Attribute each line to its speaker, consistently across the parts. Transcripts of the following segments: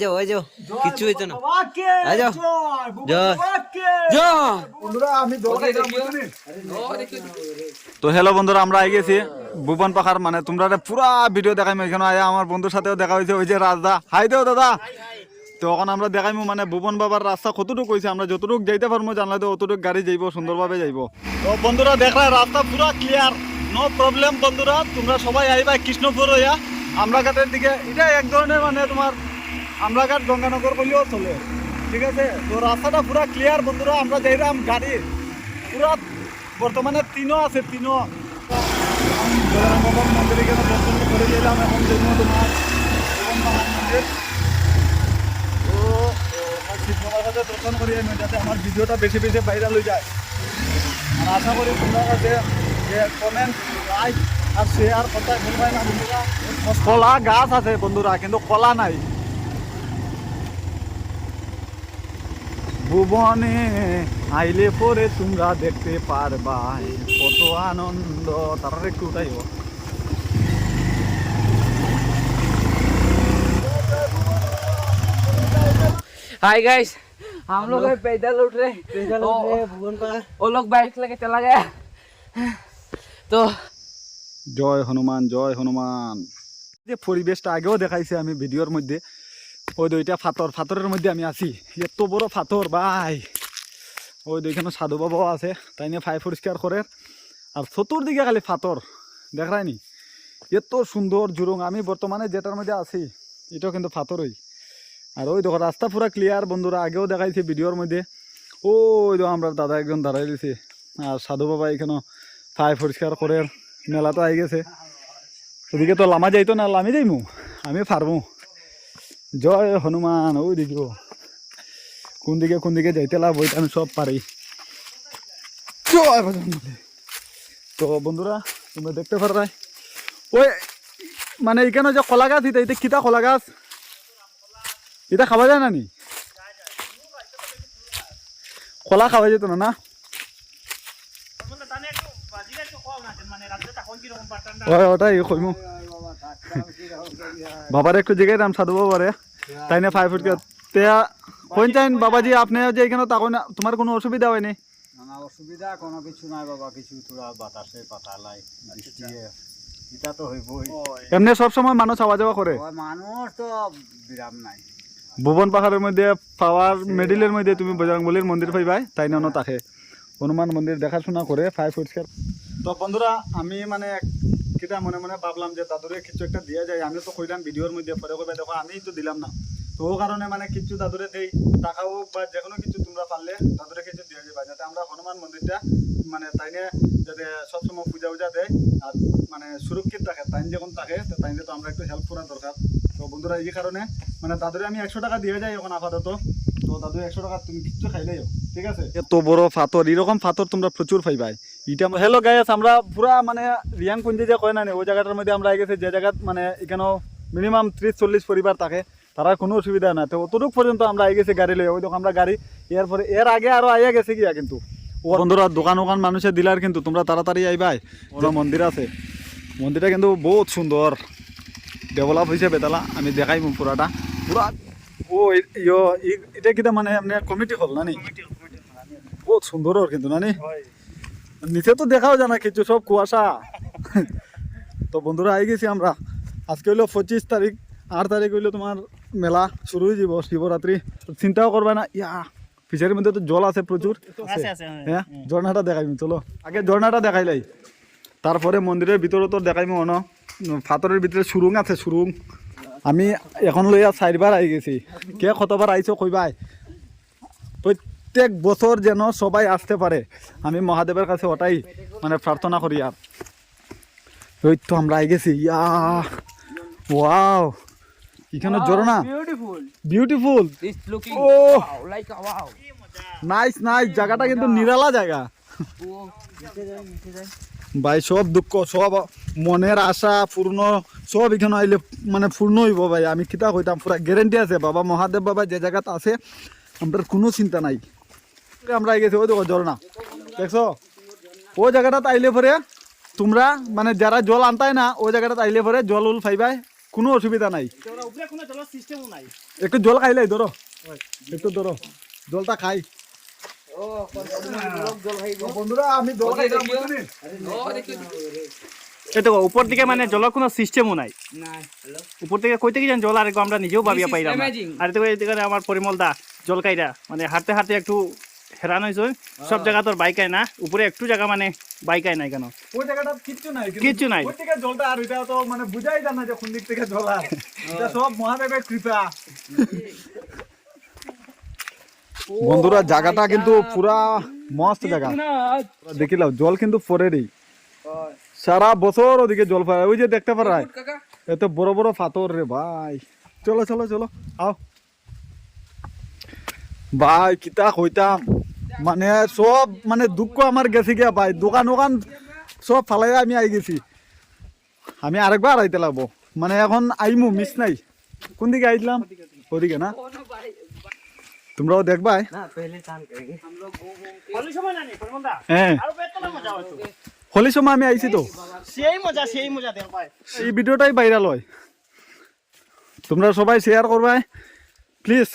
Speaker 1: যাও হইতো না।
Speaker 2: তো হ্যালো বন্ধুরা আমরা আই গেছি ভুবন পাখার মানে তোমরা পুরা ভিডিও দেখাইমু এখানে আয়া আমার বন্ধুর সাথেও দেখা হয়েছে ওই যে রাজদা। হাই দেও দাদা। তো এখন আমরা দেখাইমু মানে ভুবন বাবার রাস্তা কতটুকু হয়েছে আমরা যতটুকু যাইতে পারব জানলে তো অতটুকু গাড়ি যাইব সুন্দরভাবে যাইব। তো বন্ধুরা দেখলা রাস্তা পুরা ক্লিয়ার নো প্রবলেম বন্ধুরা। তোমরা সবাই আইবা কৃষ্ণপুর হইয়া। আমরা আমরাঘাটের দিকে এটা এক ধরনের মানে তোমার আমরাঘাট গঙ্গানগর করলেও চলে। ঠিক আছে? তো রাস্তাটা পুরা ক্লিয়ার বন্ধুরা, আমরা যাইলাম গাড়ি, পুরা বর্তমানে তিনও আছে, তিনও। বাবার মন্দিরে গেলে দর্শন করে গেলাম এখন জন্য তোমার মন্দির তো আমার শিব বাবার কাছে দর্শন করি যাতে আমার ভিডিওটা বেশি বেশি ভাইরাল হয়ে যায়। আর আশা করি তোমরা কাছে যে কমেন্ট লাইক আর শেয়ার কথা ভুলবাই না বন্ধুরা। কলা গাছ আছে বন্ধুরা, কিন্তু কলা নাই। ভুবনে আইলে পরে তোমরা দেখতে পারবা কত আনন্দ তারা একটু উঠাইব
Speaker 3: हाय गाइस हम लोग अभी पैदल उठ रहे
Speaker 1: पैदल
Speaker 3: ओ-
Speaker 1: उठ रहे हैं भुवन का
Speaker 3: वो लोग बाइक लेके चला गया तो
Speaker 2: জয় হনুমান জয় হনুমান যে পরিবেশটা আগেও দেখাইছে আমি ভিডিওর মধ্যে ওই দুইটা ফাতর, ফাতরের মধ্যে আমি আছি। এত বড় ফাতর, ভাই। ওই দুইখানে সাধু বাবাও আছে, তাই নিয়ে ফাই পরিষ্কার করে। আর চতুর্দিকে খালি ফাতর দেখায়নি এত সুন্দর জুরুং, আমি বর্তমানে যেটার মধ্যে আছি, এটাও কিন্তু ফাতরই। আর ওই দেখো, রাস্তা পুরা ক্লিয়ার বন্ধুরা, আগেও দেখাইছে ভিডিওর মধ্যে। ওই তো আমরা দাদা একজন দাঁড়াই দিছে আর সাধু বাবা এখানে ফাই পরিষ্কার করে মেলা তো আই গেছে। ওদিকে তো লামা যাইতো না, লামি যাইমু? আমি পারব জয় হনুমান ওই দেখিব কোন দিকে কোন দিকে যাইতে লাভ ওইটা আমি সব পারি। জয় তো বন্ধুরা তোমরা দেখতে পারাই ওই মানে এখানে যে কলা গাছ এটা এটা কিতা কলা গাছ? এটা খাওয়া যায় না নি? কলা খাওয়া যেত না না? ওটাই কইমু। বাবার একটু জিগাই দাম সাধু বাবারে। তাই না ফাইভ ফুট কোন চাইন বাবাজি আপনি যে এখানে তখন তোমার কোনো অসুবিধা হয়নি?
Speaker 4: না অসুবিধা কোনো কিছু নাই বাবা কিছু তোরা বাতাসে পাতালাই বৃষ্টি এটা তো হইবই।
Speaker 2: এমনি সবসময় মানুষ আওয়া যাওয়া করে
Speaker 4: মানুষ তো বিরাম নাই।
Speaker 2: ভুবন পাহাড়ের মধ্যে পাওয়ার মেডিলের মধ্যে তুমি বজরংবলির মন্দির পাইবাই তাই না তাকে? হনুমান মন্দির দেখাশোনা করে ফাইভ পরিষ্কার তো বন্ধুরা আমি মানে কিটা মনে মনে ভাবলাম যে, দাদুরে, কিছু একটা দিয়ে যায়। আমি তো কইলাম ভিডিওর মধ্যে, পরে কইবা, দেখো আমি তো দিলাম না। তো ও কারণে মানে কিছু দাদুরে দেই, টাকা হোক বা যে কোনো কিছু তোমরা পারলে, দাদুরে কিছু দিয়ে যাবা যাতে আমরা হনুমান মন্দিরটা মানে তাইনে যাতে সবসময় পূজা উজা দেয় আর মানে সুরক্ষিত থাকে, তাইন যখন থাকে তাইনে তো আমরা একটু হেল্প করা দরকার। তো বন্ধুরা, এই কারণে মানে দাদুরে আমি একশো টাকা দিয়ে যাই এখন আপাতত। তো দাদু একশো টাকা তুমি কিচ্ছু খাইলে যাও ঠিক আছে? এত বড় ফাতর, এরকম ফাতর তোমরা প্রচুর পাইবাই। এটা হ্যালো গাইস আমরা পুরা মানে রিয়াং কুঞ্জি যে কয় না ওই জায়গাটার মধ্যে আমরা গেছি যে জায়গা মানে এখানেও মিনিমাম ত্রিশ চল্লিশ পরিবার থাকে তারা কোনো অসুবিধা না তো অতটুক পর্যন্ত আমরা আই গেছি গাড়ি লইয়া ওই দেখো আমরা গাড়ি এর পরে এর আগে আরও আইয়া গেছে গিয়া কিন্তু। ও বন্ধুরা দোকান ওখান মানুষের দিলার কিন্তু তোমরা তাড়াতাড়ি আইবাই ওরা মন্দির আছে মন্দিরটা কিন্তু বহুত সুন্দর ডেভেলপ হয়েছে বেতালা আমি দেখাইমু পুরাটা পুরা ও ইয়ো এটা কিটা মানে কমিটি হল নানি বহুত সুন্দর ওর কিন্তু নানি নিচে তো দেখাও জানা কিছু সব কুয়াশা। তো বন্ধুরা আই গেছি আমরা। আজকে হইল পঁচিশ তারিখ আট তারিখ হইল তোমার মেলা শুরু হয়ে যাব শিবরাত্রি। চিন্তাও করবে না ইয়া ফিচারির মধ্যে তো জল আছে প্রচুর। হ্যাঁ ঝর্ণাটা দেখাইমি চলো। আগে ঝর্ণাটা দেখাইলাই। তারপরে মন্দিরের ভিতরে তো দেখাইমি অন। ফাতরের ভিতরে সুরুং আছে সুরুং। আমি এখন লইয়া চারবার আই গেছি। কে কতবার আইছো কইবাই? প্রত্যেক বছর যেন সবাই আসতে পারে। আমি মহাদেবের কাছে ওটাই মানে প্রার্থনা করি আর। ওই তো আমরা আই গেছি। ইয়া ওয়াও এখানে
Speaker 3: ঝরনা
Speaker 2: বিউটিফুল
Speaker 3: ও
Speaker 2: নাইস নাইস জায়গাটা কিন্তু নিরালা জায়গা। ভাই সব দুঃখ সব মনের আশা পূর্ণ সব এখানে আইলে মানে পূর্ণ হইব ভাই। আমি কিতা কইতাম পুরা গ্যারেন্টি আছে। বাবা মহাদেব বাবা যে জায়গাতে আছে আমার কোনো চিন্তা নাই। আমরা গেছি ওই দেখো ঝর্ণা দেখছ? ওই জায়গাটাত আইলে পরে তোমরা মানে যারা জল আনতাই না ওই জায়গাটাত আইলে পরে জল উল পাইবাই কোনো অসুবিধা নাই। একটু জল খাইলাই ধরো। একটু ধরো। জলটা খাই। বন্ধুরা আমি জল
Speaker 5: তো উপর দিকে মানে জলের কোনো সিস্টেমও নাই। উপর থেকে কই থেকে জল আর আমরা নিজেও ভাবিয়া পাইলাম আর এদিকে আমার পরিমল দা জল কাইরা মানে হাঁটতে হাঁটতে একটু হেরান হয়েছে সব জায়গা তোর বাইক আয় না। উপরে একটু জায়গা মানে বাইক আয় নাই কেন?
Speaker 2: ওই জায়গাটা কিচ্ছু নাই
Speaker 5: কিচ্ছু নাই।
Speaker 2: ওই থেকে জলটা আর এটা তো মানে বুঝাই যায় না যে কোন দিক থেকে জল আর এটা সব মহাদেবের কৃপা। বন্ধুরা জায়গাটা কিন্তু পুরা মস্ত জায়গা দেখিলাম জল কিন্তু পরেরই। সারা বছর ওদিকে জল পড়ে ওই যে দেখতে পারা।
Speaker 3: কাকা?
Speaker 2: এত বড় বড় পাথর রে ভাই। চলো চলো চলো আও। ভাই কিতা কইতাম। মানে সব মানে দুঃখ আমার গেছে গিয়া ভাই। দোকান ওকান সব ফালাই আমি আই গেছি। আমি আরেকবার আইতে লাগবো। মানে এখন আইমু মিস নাই। কোন দিকে আইছিলাম ওদিকে না? তোমরাও দেখবাই হ্যাঁ। হোলির সময় আমি আইছি তো।
Speaker 5: সেই মজা সেই মজা
Speaker 2: এই ভিডিওটাই ভাইরাল হয়। তোমরা সবাই শেয়ার করবে প্লিজ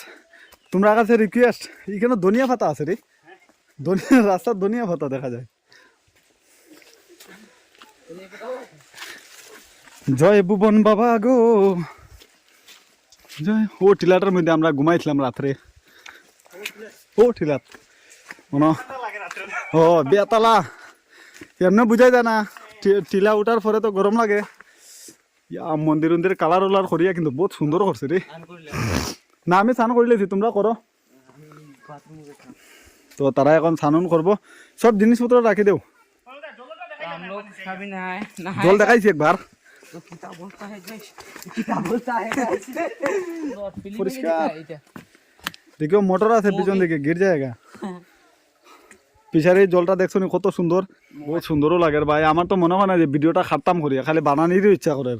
Speaker 2: তোমরা কাছে রিকোয়েস্ট এখানে ধনিয়া পাতা আছে রে। রাস্তার ধনিয়া পাতা দেখা যায়। জয় ভুবন বাবা গো। জয়। ও টিলাটার মধ্যে আমরা ঘুমাইছিলাম রাত্রে। ও টিলাত মনে ও বেতালা। এমনি বুঝাই যায় না? টিলা উঠার পরে তো গরম লাগে। ইয়া মন্দির মন্দির কালার ওলার করিয়া কিন্তু বহুত সুন্দর করছে রে। না আমি স্নান করে। লেছি তোমরা করো তো তারা এখন সানন করব। সব জিনিসপত্র রাখি দেও। জল দেখাইছি একবার দেখো মোটর আছে পিছন দিকে গির জায়গা পিছারে জলটা দেখছ কত সুন্দর বহুত সুন্দরও লাগে ভাই। আমার তো মনে হয় না যে ভিডিওটা খাটতাম করি খালি বানানিরও ইচ্ছা করে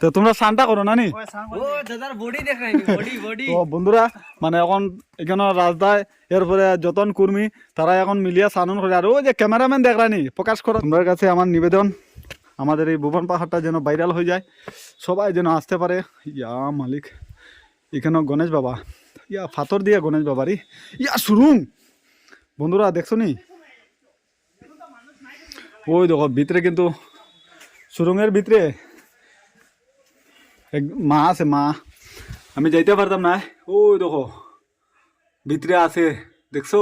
Speaker 2: তো তোমরা স্নানটা করো না নি?
Speaker 1: ও দাদার বডি দেখাই বডি বডি।
Speaker 2: তো বন্ধুরা মানে এখন এখানে রাজদায় এরপরে যতন কর্মী তারা এখন মিলিয়া সানন করে আর ওই যে ক্যামেরাম্যান দেখরানি প্রকাশ করো তোমার কাছে আমার নিবেদন আমাদের এই ভুবন পাহাড়টা যেন ভাইরাল হয়ে যায় সবাই যেন আসতে পারে। ইয়া মালিক এখানে গণেশ বাবা। ইয়া ফাতর দিয়া গণেশ বাবা রে। ইয়া সুরুং! বন্ধুরা দেখছ নি? ওই দেখো ভিতরে কিন্তু সুরুঙের ভিতরে এক মা আছে, মা। আমি যাইতে পারতাম না। ওই দেখো, ভিতরে আছে, দেখছ?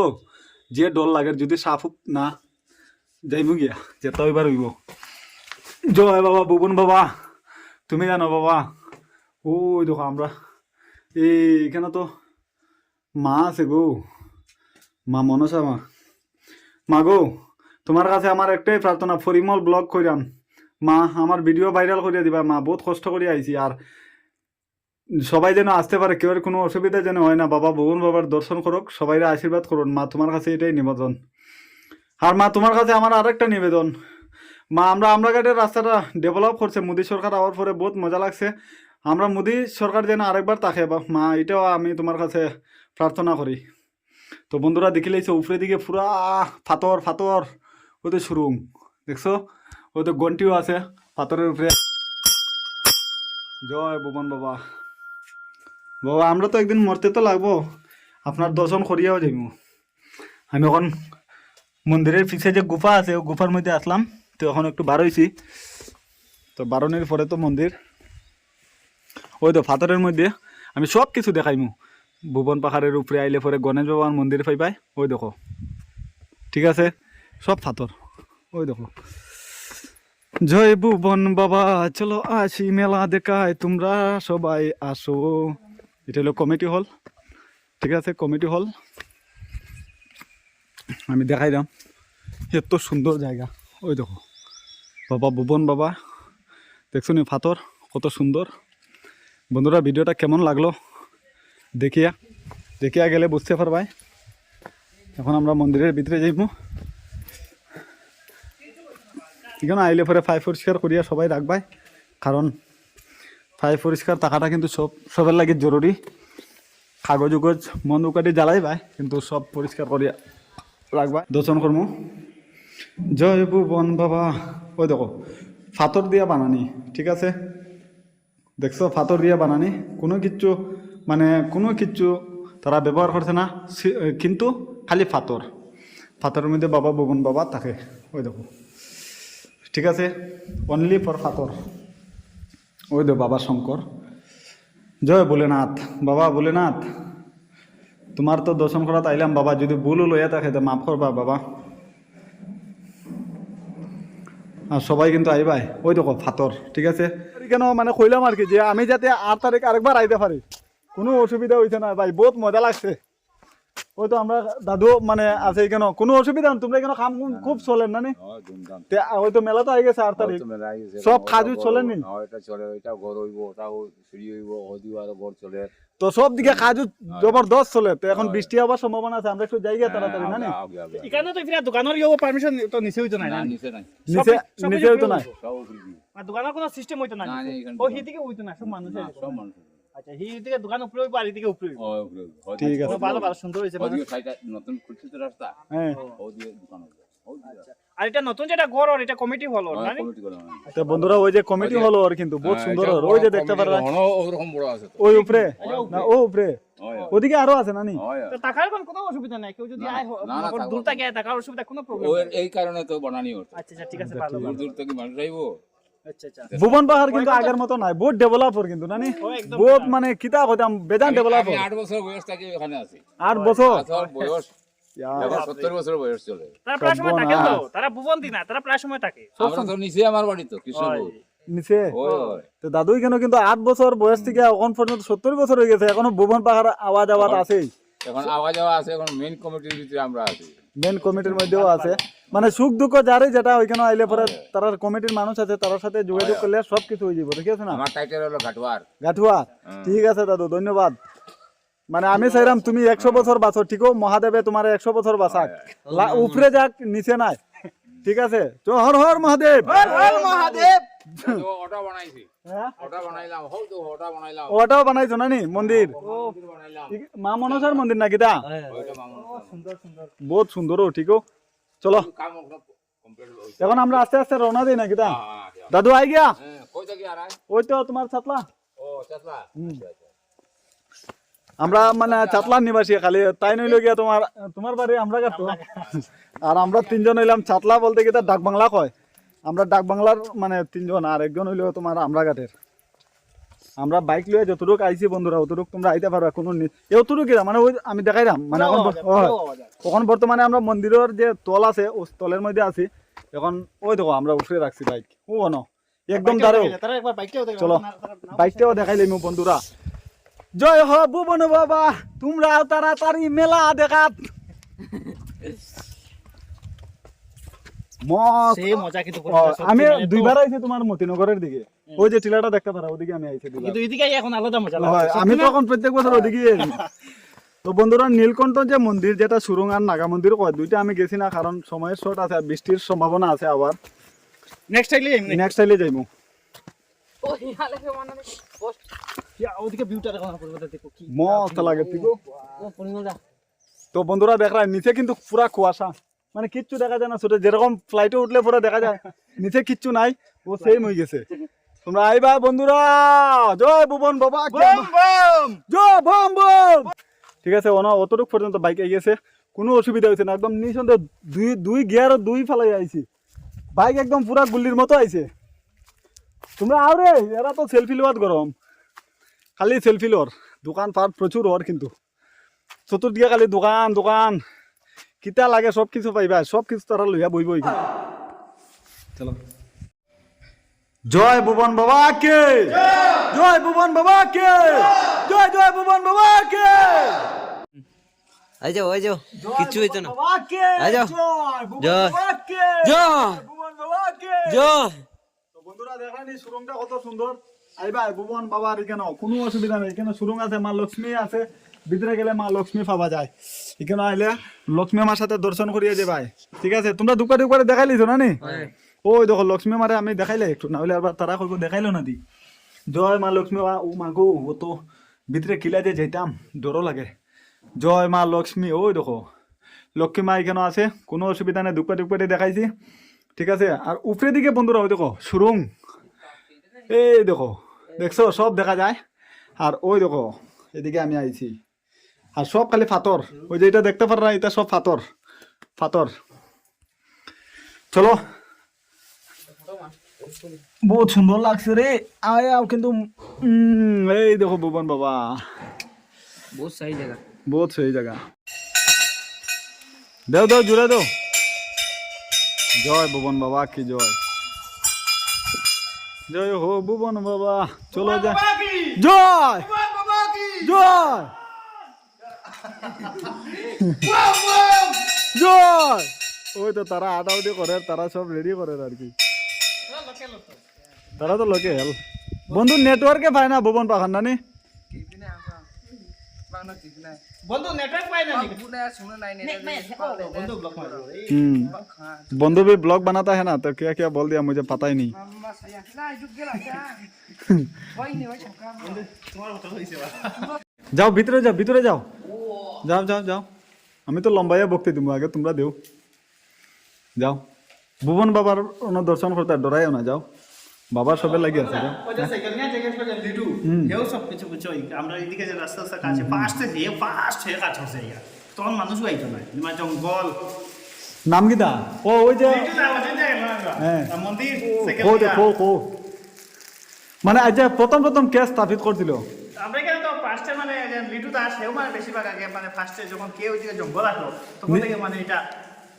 Speaker 2: যে ডর লাগে, যদি সাপ না যাইব গিয়া, যেতে এবার হইব। জয় বাবা, ভুবন বাবা, তুমি জানো বাবা। ওই দেখো আমরা। এইখানে তো মা আছে গো। মা মনসা মা। মা গো, তোমার কাছে আমার একটাই প্রার্থনা, ফরিমল ব্লগ করিয়াম মা, আমার ভিডিও ভাইরাল করিয়া দিবা, মা, বহুত কষ্ট করে আইছি। আর সবাই যেন আসতে পারে, কেউ কোনো অসুবিধা যেন হয় না। বাবা ভগবান বাবার দর্শন করুক সবাই আশীর্বাদ করুন। মা, তোমার কাছে এটাই নিবেদন। আর মা, তোমার কাছে আমার আরেকটা নিবেদন। মা, আমরা আমরাঘাটের রাস্তাটা ডেভেলপ করছে, মোদী সরকার আওয়ার পরে বহুত মজা লাগছে। আমরা মোদী সরকার যেন আরেকবার তাকে মা, এটাও আমি তোমার কাছে প্রার্থনা করি। তো বন্ধুরা দেখিলেইছো উপরে দিকে পুরা ফাতর ফাতর ওদের সুরুং দেখছ? ওদের গন্টিও আছে, পাথরের উপরে। জয় ভুবন বাবা। বাবা, আমরা তো একদিন মরতে তো লাগবো। আপনার দর্শন করিয়াও যাইব। আমি এখন মন্দিরের পিছে যে গুফা আছে, ও গুফার মধ্যে আসলাম। তো এখন একটু বার হইছি। তো বারণের পরে তো মন্দির। ওই তো ফাতরের মধ্যে। আমি সব কিছু দেখাইমু। ভুবন পাহাড়ের উপরে আইলে পরে গণেশ বাবার মন্দির পাইবাই। ওই দেখো। ঠিক আছে? সব ফাতর ওই দেখো। জয় ভুবন বাবা, চলো আসি মেলা দেখায়, তোমরা সবাই আসো। এটা হলো কমিটি হল ঠিক আছে কমিটি হল আমি দেখাই দাম এত সুন্দর জায়গা। ওই দেখো, বাবা ভুবন বাবা, দেখছ নি ফাতর? কত সুন্দর। বন্ধুরা, ভিডিওটা কেমন লাগল? দেখিয়া দেখিয়া গেলে বুঝতে পারবাই। এখন আমরা মন্দিরের ভিতরে যাইব। এখানে আইলে পরে ফাই পরিষ্কার করিয়া সবাই রাখবাই কারণ ফাই পরিষ্কার টাকাটা কিন্তু সব, সবের লাগে জরুরি। কাগজ উগজ, মন উকাটি জ্বালাইবাই কিন্তু সব পরিষ্কার করিয়া রাখবা দর্শন কর্ম। জয় ভুবন বাবা। ওই দেখো, ফাতর দিয়া বানানি, ঠিক আছে? দেখছ পাথর দিয়া বানানি। কোনো কিচ্ছু মানে কোনো কিচ্ছু তারা ব্যবহার করছে না কিন্তু খালি পাথর পাথরের মধ্যে বাবা বগুন বাবা থাকে। ওই দেখো। ঠিক আছে? অনলি ফর পাথর ওই দেখো বাবা শঙ্কর। জয় ভোলেনাথ। বাবা ভোলেনাথ, তোমার তো দর্শন করা তাইলাম বাবা, যদি ভুলও লইয়া থাকে তো মাফ করবা বাবা। আর সবাই কিন্তু আইবাই। ওই দেখো ফাতর ঠিক আছে? কেন মানে কইলাম আর কি যে আমি যাতে আট তারিখ আরেকবার আইতে পারি। কোনো অসুবিধা হইছে না ভাই, বহুত মজা লাগছে। ওই তো আমরা দাদু মানে আছে কেন? কোনো অসুবিধা তোমরা কেন কাম খুব চলেন না নি? ওই তো মেলা তো আই গেছে আট তারিখ। সব কাজু চলে নি?
Speaker 6: এটা চলে এটা ঘর হইব ওটাও সিঁড়ি হইব ওদিও আরও ঘর চলে।
Speaker 2: তো সব দিকে কাজু জবরদস্ত চলে। তো এখন বৃষ্টি হওয়ার সম্ভাবনা আছে আমরা একটু জায়গা তাড়াতাড়ি না
Speaker 5: এখানে তো এফিরা দোকানের ইয়ে পারমিশন তো নিচে হইতো না
Speaker 6: নিচে নাই।
Speaker 2: নিচে হইতো না।
Speaker 5: আর দোকানের কোনো সিস্টেম হইতো না ও হিদিকে হইতো না সব মানুষ
Speaker 6: না, সব মানুষ
Speaker 5: আচ্ছা হিদিকে দোকান উপরে হইবো আর এদিকে উপরে
Speaker 6: ও, উপরে ওদিকে-
Speaker 2: ঠিক আছে।
Speaker 5: ভালো ভালো সুন্দর হয়েছে মানে।
Speaker 6: ওদিকে নতুন খুলছে তো রাস্তা?
Speaker 2: হ্যাঁ।
Speaker 6: ওদিকে দোকান হবে।
Speaker 5: আর এটা নতুন যেটা ঘর ওর এটা কমিটি হল ওর,
Speaker 6: হ্যাঁ,
Speaker 5: না রে?
Speaker 6: কমিটি করে মানে।
Speaker 2: তো বন্ধুরা ওই যে কমিটি হলো ওর কিন্তু বহুত
Speaker 6: হ্যাঁ,
Speaker 2: সুন্দর ওর ওই যে দেখতে
Speaker 6: কমিটি, ওরকম বড় আছে
Speaker 2: ওই উপরে। না ও উপরে।
Speaker 6: হয়, হয়।
Speaker 2: ওদিকে আরও আছে না নি
Speaker 5: তো টাকার কোনো অসুবিধা নাই কেউ যদি আয় দূর থেকে টাকার অসুবিধা কোনো প্রবলেম
Speaker 6: এই কারণে তো বানানি হচ্ছে।
Speaker 5: আচ্ছা আচ্ছা ঠিক আছে ভালো
Speaker 6: দূর দূর থেকে মানুষ আইব?
Speaker 5: আচ্ছা আচ্ছা
Speaker 2: ভুবন পাহাড় কিন্তু আগের মতো নাই বহুত ডেভেলপ ওর কিন্তু না নি
Speaker 5: ও একদম
Speaker 2: বহুত মানে কিতা কইতাম বেদান
Speaker 6: আমি-
Speaker 2: ডেভেলপ
Speaker 6: আমি আট বছর বয়স থেকে এখানে আছি।
Speaker 2: আট বছর?
Speaker 6: আট বয়স। বছর বয়স চলে।
Speaker 5: তারা প্রায় সময় থাকে তো তারা ভুবন্তি না তারা প্রায় সময় থাকে।
Speaker 6: আমরা নিচে আমার বাড়ি তো কৃষ্ণপুর।
Speaker 2: নিচে?
Speaker 6: ওই ওই
Speaker 2: তো দাদুই কেন কিন্তু আট বছর বয়স থেকে এখন পর্যন্ত সত্তর বছর হয়ে গেছে এখনও ভুবন পাহাড় আওয়াজ আওয়াজ আছেই।
Speaker 6: এখন আওয়া যাওয়া আছে এখন মেইন কমিটির ভিতরে আমরা আছি।
Speaker 2: মেন কমিটির মধ্যেও আছে। মানে সুখ দুঃখ যারই যেটা ওইখানে আইলে পরে তার কমিটির মানুষ আছে তার সাথে যোগাযোগ করলে সব কিছু হয়ে যাবে ঠিক আছে না?
Speaker 6: আমার টাইটেল হলো ঘাটওয়ার
Speaker 2: গাঠুয়া ঠিক আছে দাদু ধন্যবাদ। মানে আমি চাইলাম তুমি একশো বছর বাঁচো ঠিকও মহাদেবে তোমার একশো বছর বাঁচাক। উপরে যাক নিচে নাই। ঠিক আছে? হর হর মহাদেব।
Speaker 3: মহাদেব
Speaker 6: তো ওটা
Speaker 2: হ্যাঁ? ওটাও বানাইছো। না নি মন্দির? ঠিক- মা মনসার মন্দির নাকি তা?
Speaker 6: ওইটা
Speaker 2: বহুত সুন্দর ও ঠিকও চলো। এখন আমরা আস্তে আস্তে রওনা দিই নাকি তা?
Speaker 6: হ্যাঁ, হ্যাঁ,
Speaker 2: দাদু আই গিয়া।
Speaker 6: হ্যাঁ?
Speaker 2: ওই তো তোমার ছাতলা
Speaker 6: আচ্ছা, আচ্ছা।
Speaker 2: আমরা মানে চাতলার নিবাসী খালি তাই নইলে গিয়া তোমার তোমার বাড়ি আমরা আর আমরা তিনজন হইলাম চাতলা বলতে কি ডাক বাংলা কয়? আমরা ডাক বাংলার মানে তিনজন আর একজন হইল তোমার আমরা ঘাটের আমরা বাইক লয়ে যতটুক আইছি বন্ধুরা অতটুক তোমরা আইতে পারবা কোনো এতটুকু মানে ওই আমি দেখাইলাম মানে এখন এখন বর্তমানে আমরা মন্দিরের যে তল আছে ও তলের মধ্যে আছি। এখন ওই দেখো আমরা উঠে রাখছি বাইক। ও ন একদম দাঁড়াও
Speaker 5: তারা একবার বাইকটাও দেখে
Speaker 2: চলো বাইকটাও দেখাইলে মু বন্ধুরা। জয় হ ভুবন বাবা তোমরা তাড়াতাড়ি মেলা দেখাত মস্ত।
Speaker 5: সেই মজা কিন্তু
Speaker 2: ও, আমি দুইবার আইছি তোমার মতিনগরের দিকে। ওই যে টিলাটা দেখতে পারো ওদিকে আমি আইছি দুইবার।
Speaker 5: কিন্তু এদিকে এখন আলাদা মজা
Speaker 2: আমি তো প্রত্যেক বছর ওদিকে তো বন্ধুরা নীলকণ্ঠ যে মন্দির যেটা সুরং আর নাগা মন্দির কয় দুইটা আমি গেছি না কারণ সময়ের শর্ট আছে আর বৃষ্টির সম্ভাবনা আছে আবার।
Speaker 5: নেক্সট টাইলে
Speaker 2: নেক্সট যাইমু
Speaker 3: ও ইহালে পোস্ট
Speaker 5: ওদিকে ভিউটা দেখো না পরিবর্তন দেখো কি
Speaker 2: মস্ত লাগে তো বন্ধুরা দেখ নিচে কিন্তু পুরা কুয়াশা। মানে কিচ্ছু দেখা যায় না ছোট যেরকম ফ্লাইটে উঠলে পুরো দেখা যায়। নিচে কিচ্ছু নাই ও সেম হয়ে গেছে। তোমরা আইবা বন্ধুরা! জয় ভুবন বাবা জয় বম! বম! ঠিক আছে ওনা অতটুক পর্যন্ত বাইক গেছে কোনো অসুবিধা হয়েছে না একদম নিঃসন্দেহ দুই দুই গিয়ার দুই ফেলাই আইছি। বাইক একদম পুরা গুল্লির মতো আইছে। তোমরা আও রে এরা তো সেলফি লোয়াত গরম। খালি সেলফি লোর দোকান পাট প্রচুর ওর কিন্তু। চতুর্দিকে খালি দোকান দোকান। কিতা লাগে সব কিছু পাইবা সব কিছু তারা লইয়া বইব চলো। জয় ভুবন বাবা কে জয় ভুবন বাবা কে জয় জয় ভুবন বাবা কে
Speaker 1: আই যাও আই যাও কিচ্ছু হইতো না।
Speaker 2: বাবা কে
Speaker 1: আই যাও।
Speaker 2: জয় ভুবন
Speaker 1: জয়।
Speaker 2: বাবা কে
Speaker 1: জয়।
Speaker 2: ভুবন বাবা কে
Speaker 1: জয়।
Speaker 2: তো বন্ধুরা দেখানি সুরংটা কত সুন্দর। আইবা ভুবন বাবার এখানে কোনো অসুবিধা নেই। এখানে সুরং আছে মা লক্ষ্মী আছে। ভিতরে গেলে মা লক্ষ্মী পাওয়া যায়। এখানে আইলে লক্ষ্মী মার সাথে দর্শন করিয়ে যে ভাই। ঠিক আছে তোমরা দুপারে দুপারে দেখাই লিছো না নি? ওই দেখো লক্ষ্মী মারে আমি দেখাইলে একটু না হলে আবার তারা কইব দেখাইলো না দি। জয় মা লক্ষ্মী মা ও মা গো ও তো ভিতরে কিলা দিয়ে যাইতাম ডরও লাগে। জয় মা লক্ষ্মী ওই দেখো লক্ষ্মী মা এখানে আছে কোনো অসুবিধা নেই দুপারে দুপারে দেখাইছি। ঠিক আছে আর উপরে দিকে বন্ধুরা ওই দেখো সুরং এই দেখো দেখছ সব দেখা যায়। আর ওই দেখো এদিকে আমি আইছি আর সব খালি ফাতর। ওই যে এটা দেখতে পার না এটা সব ফাতর। ফাতর। চলো। বহুত সুন্দর লাগছে রে। আয়াও কিন্তু এই দেখো ভুবন বাবা।
Speaker 3: বহুত সেই জায়গা।
Speaker 2: বহুত সেই জায়গা। দেও দাও জুড়ে দাও। জয় ভুবন বাবা কি জয়। জয় হো ভুবন বাবা চলো যায় জয়! জয়! জয় ওই তো তারা আটাউটি করে তারা সব রেডি করে আর কি তারা তো লোকেল বন্ধু নেটওয়ার্কে পায় না ভুবন পাখান না নি
Speaker 5: বন্ধু নেটওয়ার্ক পাই না
Speaker 2: हम्म बंधु भी ब्लॉग बनाता है ना तो क्या क्या बोल दिया मुझे पता ही नहीं যাও ভিতরে যাও ভিতরে যাও যাও যাও যাও। আমি তো লম্বাইয়া বক্তি দিব আগে তোমরা দেও। যাও। ভুবন বাবার অন্য দর্শন করতে ডরাইও না যাও। বাবার সবে লাগি আছে যাও।
Speaker 5: ওই যে সাইকেল নিয়ে জিজ্ঞেস করছেন লিটু হেও সব কিছু কিছু আমরা এদিকে যে রাস্তা রাস্তা কাছে ফাস্ট হে ফাস্ট হে কাজ হচ্ছে তখন মানুষ আইতো না জঙ্গল।
Speaker 2: নাম কি দা ও ওই যে হ্যাঁ। মানে আজ প্রথম প্রথম কে স্থাপিত করছিল।
Speaker 5: আমরা ফার্স্টে মানে লিটু দাস সেও মানে বেশিরভাগ আগে মানে ফার্স্টে যখন কেউ ওইদিকে জঙ্গল আসলো তখন থেকে মানে এটা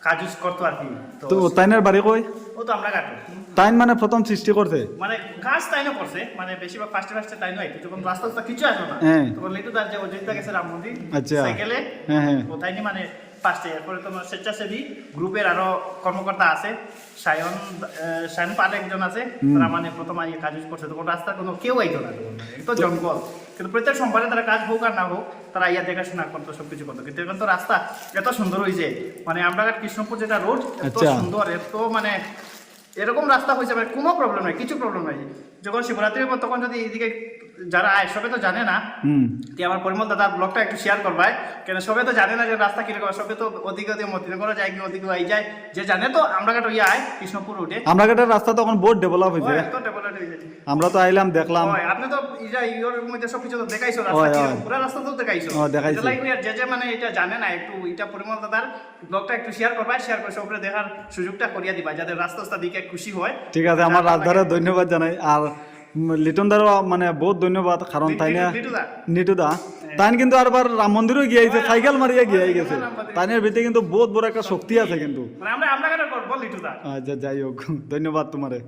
Speaker 5: কাজ ইউজ করতো আর কি।
Speaker 2: তো তাইনের বাড়ি কই?
Speaker 5: ও তো আমরা কাটো
Speaker 2: তাইন মানে প্রথম সৃষ্টি করছে?
Speaker 5: মানে কাজ তাইনও করছে মানে বেশিরভাগ ফার্স্টে ফার্স্টে তাইনও আইতো। যখন রাস্তা রাস্তা কিছু আসলো না
Speaker 2: হ্যাঁ।
Speaker 5: তখন লিটু দাস যে অযোধ্যা গেছে রাম মন্দির
Speaker 2: আচ্ছা।
Speaker 5: সাইকেলে
Speaker 2: হ্যাঁ, হ্যাঁ।
Speaker 5: তো তাইনি মানে ফার্স্টে এরপরে তোমার স্বেচ্ছাসেবী গ্রুপের আরও কর্মকর্তা আছে। সায়ন সায়ন পাল একজন আছে। তারা মানে প্রথম আগে কাজ করছে। তখন রাস্তা কোনো কেউ আইতো না। তো জঙ্গল। কিন্তু প্রত্যেক সোমবারে তারা কাজ হোক আর না হোক তারা ইয়া দেখাশোনা করতো সবকিছু করতো কিন্তু এখন তো রাস্তা এত সুন্দর হয়েছে মানে আমরা কৃষ্ণপুর যেটা রোড এত
Speaker 2: আচ্ছা।
Speaker 5: সুন্দর এত মানে এরকম রাস্তা হয়েছে মানে কোনো প্রবলেম নাই কিছু প্রবলেম নাই যখন শিবরাত্রি তখন যদি এইদিকে যারা আয় সবে তো জানে না যে আমার পরিমল দাদার ব্লগটা একটু শেয়ার করবাই কেন সবে তো জানে না যে রাস্তা কীরকম সবে তো ওদিকে ওদিকে মতিনগর যায় কি ওদিকে আই যায়। যে জানে তো আমরা কাটো ইয়ে আয় কৃষ্ণপুর রুটে
Speaker 2: আমরা কাটার রাস্তা তখন বহুত ডেভেলপ হয়েছে।
Speaker 5: হয়ে
Speaker 2: আমরা তো আইলাম দেখলাম।
Speaker 5: আপনি তো ইয়া ইয়োর মধ্যে সব কিছু তো দেখাইছো রাস্তা পুরো রাস্তা তো দেখাইছো।
Speaker 2: দেখাইছি।
Speaker 5: যে যে মানে এটা জানে না একটু এটা পরিমল দাদার ব্লগটা একটু শেয়ার করবা শেয়ার করে সবরে দেখার সুযোগটা করিয়া দিবা যাতে রাস্তা রাস্তা দিকে খুশি হয়।
Speaker 2: ঠিক আছে আমার রাজধারে ধন্যবাদ জানাই। আর লিটন দারও মানে বহুত ধন্যবাদ কারণ তাই না
Speaker 5: দা।
Speaker 2: নিটু দা তাই কিন্তু আরবার রাম মন্দিরও গিয়েছে সাইকেল মারিয়া গিয়ে গেছে। তাইনের ভিতরে কিন্তু বহুত বড় একটা শক্তি আছে কিন্তু।
Speaker 5: মানে
Speaker 2: আচ্ছা যাই হোক ধন্যবাদ তোমারে।